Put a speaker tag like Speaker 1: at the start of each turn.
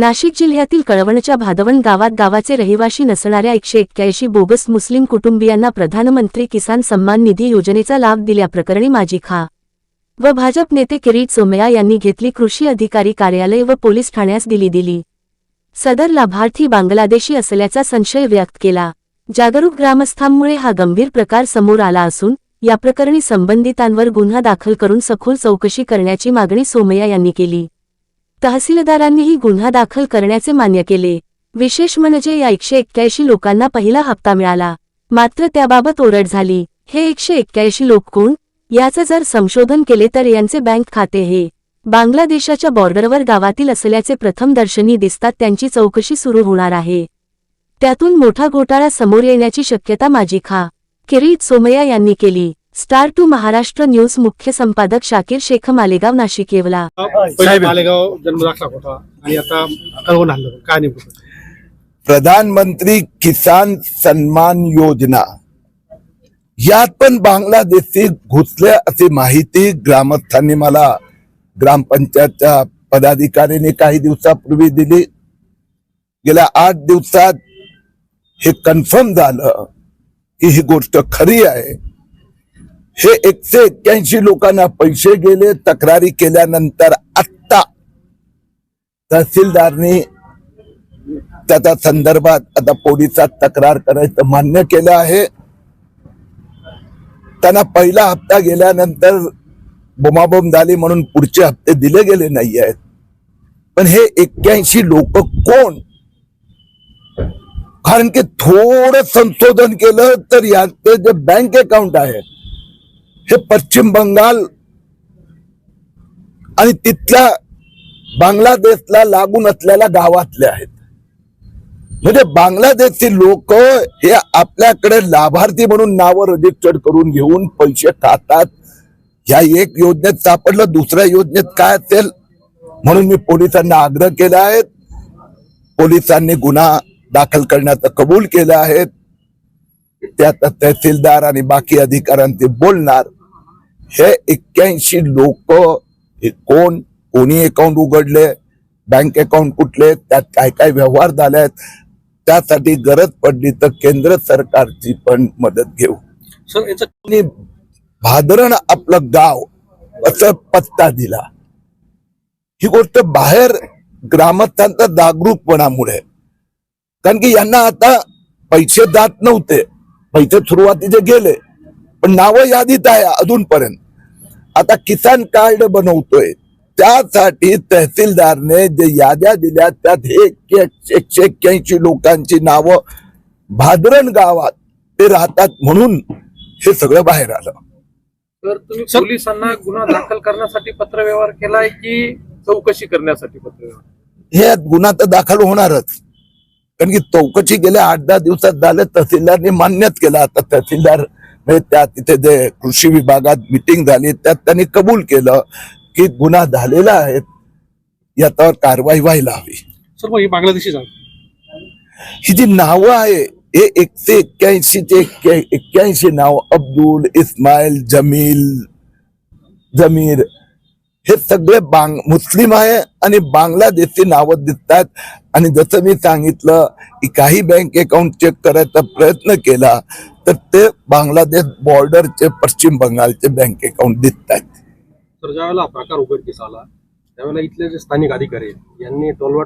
Speaker 1: नाशिक जिल्ह्यातील कळवणच्या भादवण गावात गावाचे रहिवाशी नसणाऱ्या एकशे एक्क्याऐंशी बोगस मुस्लिम कुटुंबियांना प्रधानमंत्री किसान सन्मान निधी योजनेचा लाभ दिल्याप्रकरणी माजी खा. व भाजप नेते किरीट सोमया यांनी घेतली कृषी अधिकारी कार्यालय व पोलीस ठाण्यास दिली दिली. सदर लाभार्थी बांगलादेशी असल्याचा संशय व्यक्त केला. जागरूक ग्रामस्थांमुळे हा गंभीर प्रकार समोर आला असून याप्रकरणी संबंधितांवर गुन्हा दाखल करून सखोल चौकशी करण्याची मागणी सोमया यांनी केली. तहसीलदारांनीही गुन्हा दाखल करण्याचे मान्य केले. विशेष म्हणजे या एकशे एक्क्याऐंशी लोकांना पहिला हप्ता मिळाला. मात्र त्याबाबत ओरड झाली. हे एकशे एक्क्याऐंशी लोक कोण? याचं जर संशोधन केले तर यांचे बँक खाते हे बांगलादेशाच्या बॉर्डरवर गावातील असल्याचे प्रथम दर्शनी दिसतात त्यांची चौकशी सुरू होणार आहे. त्यातून मोठा घोटाळा समोर येण्याची शक्यता माझी खा. किरीट सोमया यांनी केली. स्टार टू महाराष्ट्र न्यूज मुख्य संपादक शाकीर शेख मालेगाव नाशिक येवला.
Speaker 2: मालेगाव जन्म दाखला होता आणि आता कळवून आणलं. काय नेमकं?
Speaker 3: प्रधानमंत्री किसान सन्मान योजना. यात पण बांगलादेशी घुसले अशी माहिती ग्रामस्थांनी मला. ग्रामपंचायतच्या पदाधिकाऱ्यांनी काही दिवसापूर्वी दिली. गेल्या आठ दिवसात हे कन्फर्म झालं की ही गोष्ट खरी आहे. हे एकशे एक्क्याऐंशी लोकांना पैसे गेले तक्रारी केल्यानंतर आत्ता तहसीलदारनी त्याच्या संदर्भात आता पोलिसात तक्रार करायचं मान्य केलं आहे. त्यांना पहिला हप्ता गेल्यानंतर बोमाबोम झाली म्हणून पुढचे हप्ते दिले गेले नाही आहेत. पण हे एक्क्याऐंशी लोक कोण? कारण की थोडं संशोधन केलं तर याचे जे बँक अकाउंट आहे हे पश्चिम बंगाल आणि तिथल्या बांगलादेशला लागून असलेल्या गावातले आहेत. म्हणजे बांगलादेशची लोक हे आपल्याकडे लाभार्थी म्हणून नावं रजिस्टर्ड करून घेऊन पैसे खातात. ह्या एक योजनेत सापडलं दुसऱ्या योजनेत काय असेल? म्हणून मी पोलिसांना आग्रह केला आहे. पोलिसांनी गुन्हा दाखल करण्याचं कबूल केलं आहे. त्यात तहसीलदार आणि बाकी अधिकाऱ्यांचे बोलणार हे एक्क्याऐंशी लोक हे कोण कोणी अकाउंट उघडले बँक अकाउंट कुठले त्यात काय काय व्यवहार झाले आहेत त्यासाठी गरज पडली तर केंद्र सरकारची पण मदत घेऊ.
Speaker 2: सर याचं
Speaker 3: भादरण आपलं गाव असं पत्ता दिला. ही गोष्ट बाहेर ग्रामस्थांचा जागरूकपणामुळे. कारण की यांना आता पैसे जात नव्हते. पैसे सुरुवातीचे गेले. पण नावं यादीत आहे अजूनपर्यंत. आता किसान कार्ड बनवतोय. त्यासाठी तहसीलदारने जे याद्या दिल्या त्यात एकशे एकशे एक्क्याऐंशी लोकांची नावं भादरण गावात ते राहतात म्हणून हे सगळं बाहेर आलं.
Speaker 4: तर तुम्ही पोलिसांना गुन्हा दाखल करण्यासाठी पत्रव्यवहार केलाय की चौकशी करण्यासाठी पत्रव्यवहार?
Speaker 3: हे गुन्हा तर दाखल होणारच. कारण की चौकशी गेल्या आठ दहा दिवसात झालं तहसीलदारने मान्यच केलं. आता तहसीलदार म्हणजे त्या तिथे जे कृषी विभागात मिटिंग झाली त्यात त्यांनी कबूल केलं की गुन्हा झालेला आहे याच्यावर कारवाई व्हायला हवी.
Speaker 2: सर मग ही बांगलादेशी
Speaker 3: ही जी नावं आहे हे एकशे एक्क्याऐंशी चे एक्क्याऐंशी नाव अब्दुल इस्माईल जमील जमीर हे सगळे बांग मुस्लिम आहे आणि बांगलादेशी नावं दिसतात आणि जसं मी सांगितलं की काही बँक अकाउंट चेक करायचा प्रयत्न केला तर ते बांगलादेश बॉर्डरचे पश्चिम बंगालचे बँक अकाउंट दिसतात
Speaker 4: तर ज्यावेळेला हा प्रकार उघडकीस आला त्यावेळेला इथले जे स्थानिक अधिकारी यांनी टोलवाट